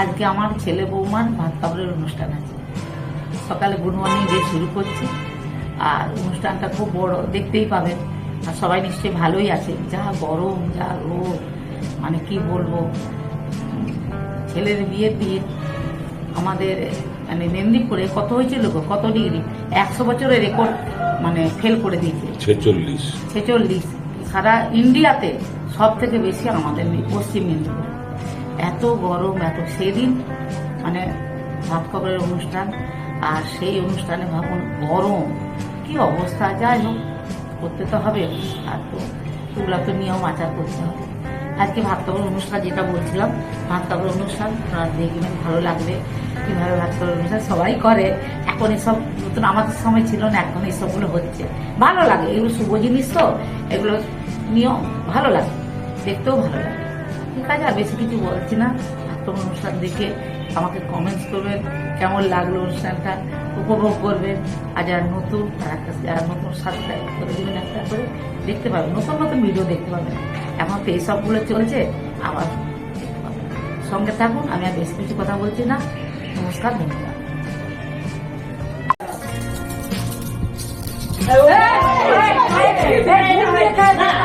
আজকে আমার ছেলে বৌমার ভাত খাবারের অনুষ্ঠান আছে। সকালে গুড মর্নিং দিয়ে শুরু করছি। আর অনুষ্ঠানটা খুব বড় দেখতেই পাবেন। আর সবাই নিশ্চয়ই ভালোই আছে। যা গরম যা রোদ মানে কি বলব? ছেলের বিয়ের দিন আমাদের মানে মেদিনীপুরে কত হয়েছিল গো কত ডিগ্রি? একশো বছরের রেকর্ড মানে ফেল করে দিয়েছে। ছেচল্লিশ। ছেচল্লিশ। সারা ইন্ডিয়াতে সব থেকে বেশি আমাদের পশ্চিম মেদিনীপুরে। এত গরম, এত সেদিন মানে ভাত খবরের অনুষ্ঠান, আর সেই অনুষ্ঠানে ভাবুন, গরম, কি অবস্থা, যাই হোক, করতে তো হবে। আর তো সেগুলো তো নিয়ম আচার করতে হবে। আজকে ভাত কাপড় অনুষ্ঠান যেটা বলছিলাম, ভাত কাপড় অনুষ্ঠান, আপনারা দেখবেন ভালো লাগবে, কীভাবে ভাত কাপড় অনুষ্ঠান সবাই করে। এখন এসব নতুন, আমাদের সময় ছিল না, এখন এসবগুলো হচ্ছে। ভালো লাগে, এগুলো শুভ জিনিস তো, এগুলো নিয়ম, ভালো লাগে, দেখতেও ভালো লাগে। ঠিক আছে আর বেশি কিছু বলছি না। আপনার অনুষ্ঠান দেখে আমাকে কমেন্টস করবেন, কেমন লাগল অনুষ্ঠানটা, উপভোগ করবেন। আর যারা নতুন, তারা যারা নতুন সাবস্ক্রাইব করে দেবেন একটা করে, দেখতে পাবেন। নতুন নতুন ভিডিও দেখতে পাবেন। এখন তো এইসবগুলো চলছে, আবার সঙ্গে থাকুন, আমি আর বেশি কিছু কথা বলছি না। নমস্কার, ধন্যবাদ।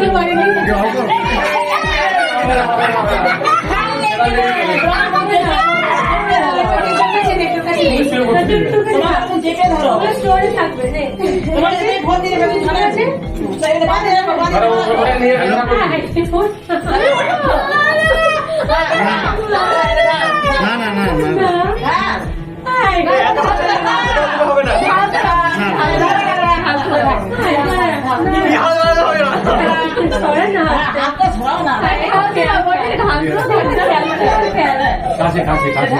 তোমার না না না কাছে কাছে কাছে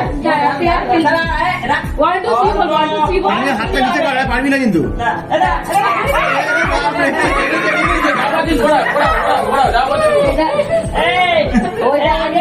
হাতটা নিচে পারবি না কিন্তু। আমি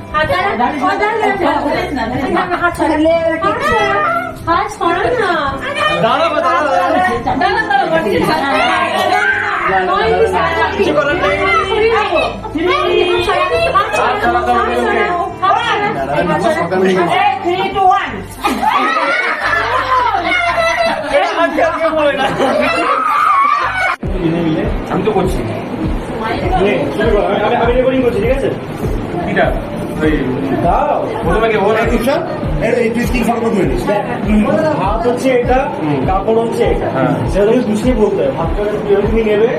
করছি করো। আমি- আমি- আমি রেকর্ডিং করছি ঠিক আছে দাও প্রথমে কি ওর তুই স্ক্রিন ফটো করে হাত হচ্ছে এটা কাপড় সেটা তুমি গুছিয়ে বলতে হবে ভাত করে নেবে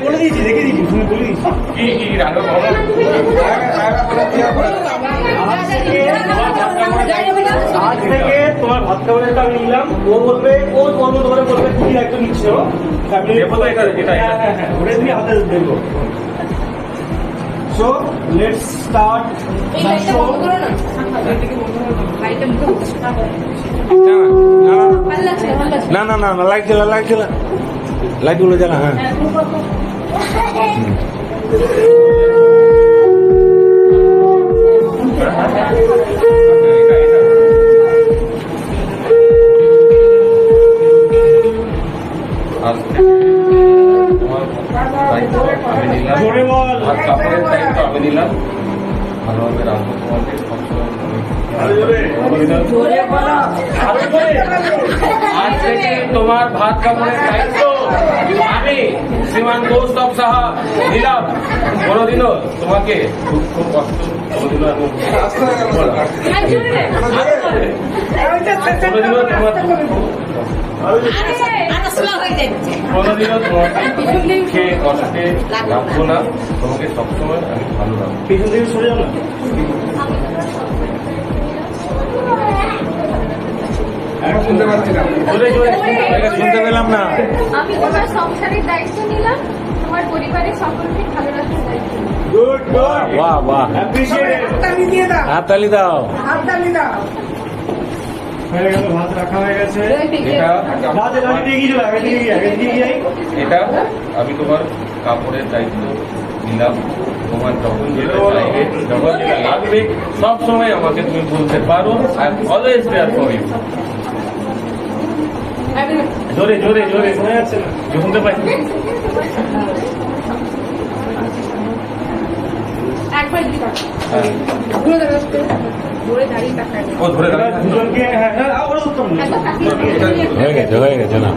বলো। দিয়েছি দেখে দিয়েছি তুমি বলে দিয়েছি কি আজ থেকে তোমার ভাত খাবারের আমি নিলাম ও বলবে ও তোমার মতো করে বলবে তুমি দায়িত্ব নিচ্ছ তো এটা, এটা। হ্যাঁ, হ্যাঁ, হ্যাঁ, হাতে দেবো সো লেটস স্টার্ট না। না না না লাগছে না লাগছে না লাইটগুলো জ্বালা হ্যাঁ। আজ সাহা নিলাম। কোনোদিনও তোমাকে দুঃখ কষ্ট কোনোদিনও আমি কোনোদিনও তোমার দুঃখ কোনোদিনও তোমাকে খেয়ে কষ্টে রাখব না। তোমাকে সবসময় আমি ভালো রাখব পেছন থেকে সরে যাও শুনতে পাচ্ছি না। জোরে জোরে শুনতে পেলাম না। আমি তোমার সংসারের দায়িত্ব নিলাম। তোমার পরিবারের সকলকে ভালো দায়িত্ব নিলাম। গুড গুড বাহ বাহ অ্যাপ্রিশিয়েট হাততালি দাও। হয়ে গেল ভাত রাখা হয়ে গেছে। এটা ভাত এলাকা দিয়ে গিয়ে আগে দিয়ে গিয়ে আগে দিয়ে গিয়ে এটা আমি তোমার কাপড়ের দায়িত্ব নিলাম। তোমার যখন যেটা চাইবে যখন যেটা লাগবে সব সময় আমাকে তুমি বলতে পারো I am always there for you জোরে জোরে জোরে শোনা যাচ্ছে না। শুনতে পাই। হ্যাঁ। হ্যাঁ হ্যাঁ হয়ে গেছে হয়ে গেছে না।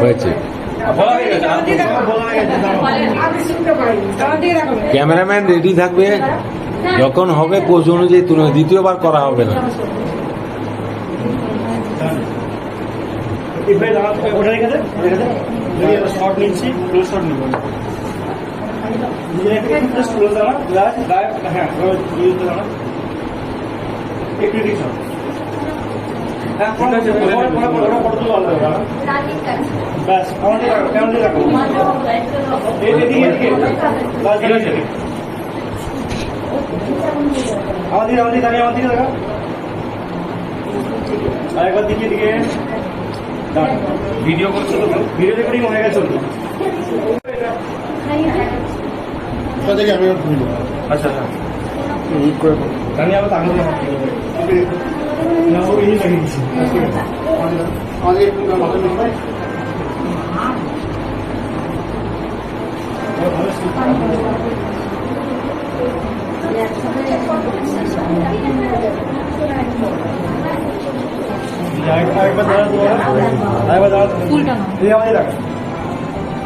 হয়েছে। ক্যামেরাম্যান রেডি থাকবে। যখন হবে পোজ অনুযায়ী তুলে দ্বিতীয়বার করা হবে না। এই ভাই দাঁড়াও, ওটা রেখেছে রেখেছে যদি একটা শর্ট নিচ্ছি ক্লোজ শর্ট নিব নিজের একটু ক্লোজ ক্লোজ দাঁড়া গ্লাস গায়ে হ্যাঁ ওই ইউতে দাঁড়া একটু ভিডিও করছ তো। ভিডিও রেকর্ডিং হয়ে গেছে তো কোথা থেকে আমি বুঝব আচ্ছা আচ্ছা। আমি আবার তাকে না আমাদের একটু মাথা নিয়ে আরেকবার দাঁড়া তো আরেকবার দাঁড়া ফুলটা নাও। এই আমাদের রাখ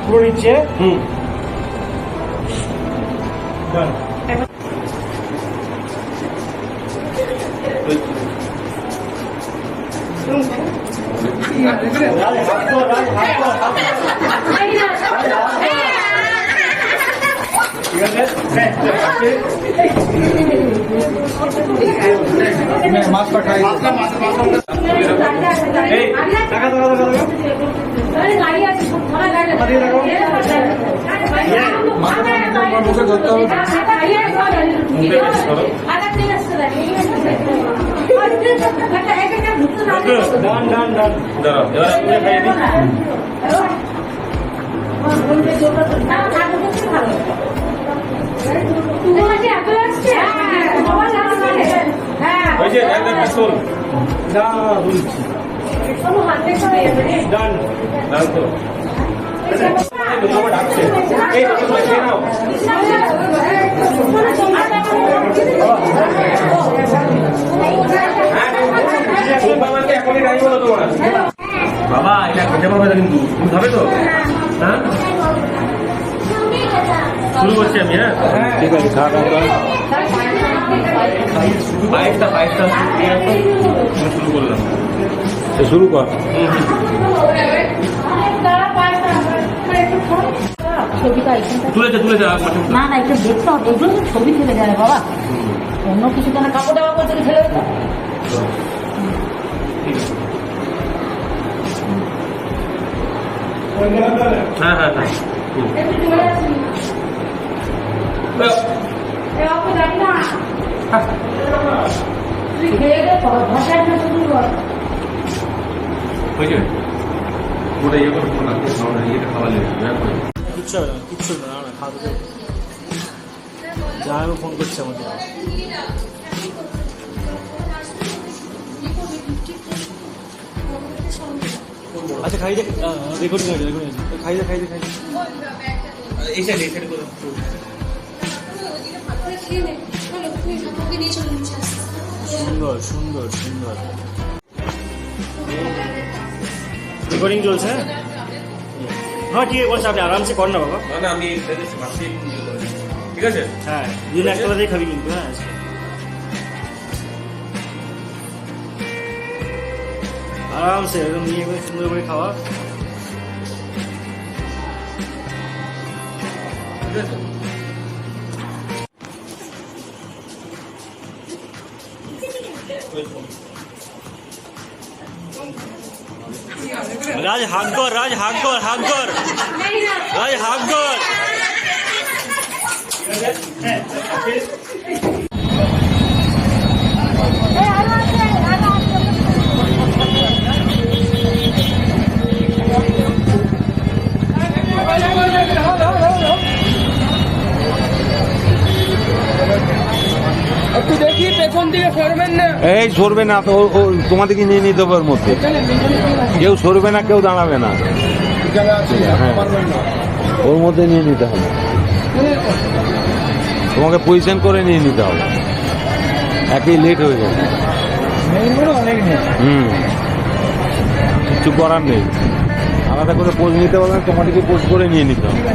পুরো নিচ্ছে হুম Done. রাজ, হাত কর, রাজ, হাত কর, হাত কর। ঠিক আছে হ্যাঁ, আছে। মাছটা মাছটা মাছটা এই টাকা টাকা টাকা টাকা আমাদের রাখো মুখে ধরতে হবে মুখে বেশি করো ডান ডান ডান দাঁড়াও এবার আমি খাইয়ে দিই যে একদম পিস্তল ডান বলছি তো ডাকছে এই নাও বাবা, এটা খেতে পারবে না কিন্তু। তুমি খাবে তো? হ্যাঁ? শুরু করছি আমি হ্যাঁ? ঠিক আছে। বাইশটা বাইশটা শুরু করলাম। শুরু কর। ছবিটা তুলেছে তুলেছে না না একটু দেখতে হবে। এগুলো তো ছবি থেকে যায় বাবা। অন্য কিছু কেন কাপড় দেওয়া করতে ছেলে ঠিক হ্যাঁ হ্যাঁ হ্যাঁ। হুম। ওটা ইয়ে করে না খাওয়া ইয়েটা খাওয়া লেগে কিচ্ছু হবে না কিচ্ছু হবে না না খাওয়া দাওয়া যা আমি ফোন করছি আমাকে আচ্ছা খাই দে রেকর্ডিং আছে রেকর্ডিং আছে খাই দে খাই দে খাই দে। এই সাইড এই সাইড করে সুন্দর সুন্দর সুন্দর। রেকর্ডিং চলছে? হ্যাঁ হ্যাঁ ঠিক আছে বলছে আপনি আরামসে কর না বাবা। না আমি ঠিক আছে? হ্যাঁ দুদিন একটা খাবি কিন্তু হ্যাঁ আরামসে একদম নিয়ে একদম সুন্দর করে খাওয়া। ঠিক আছে? রাজ হাক কর রাজ হাক কর হাক কর রাজ হাক কর এই সরবে না তো তোমাদেরকে নিয়ে নিতে হবে ওর মধ্যে। কেউ সরবে না কেউ দাঁড়াবে না। হ্যাঁ। ওর মধ্যে নিয়ে নিতে হবে। তোমাকে পজিশন করে নিয়ে নিতে হবে। একই লেট হয়ে যাবে। হুম। কিছু করার নেই। আলাদা করে পোজ নিতে পারবে না তোমাদেরকে পোজ করে নিয়ে নিতে হবে।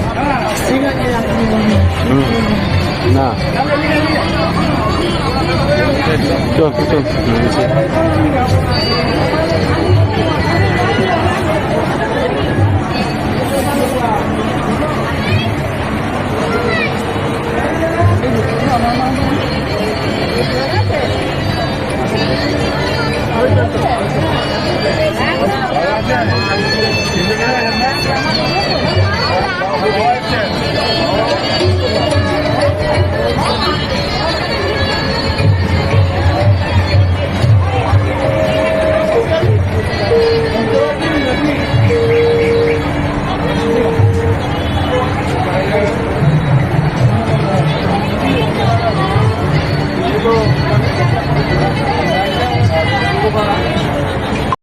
হুম। না চল চল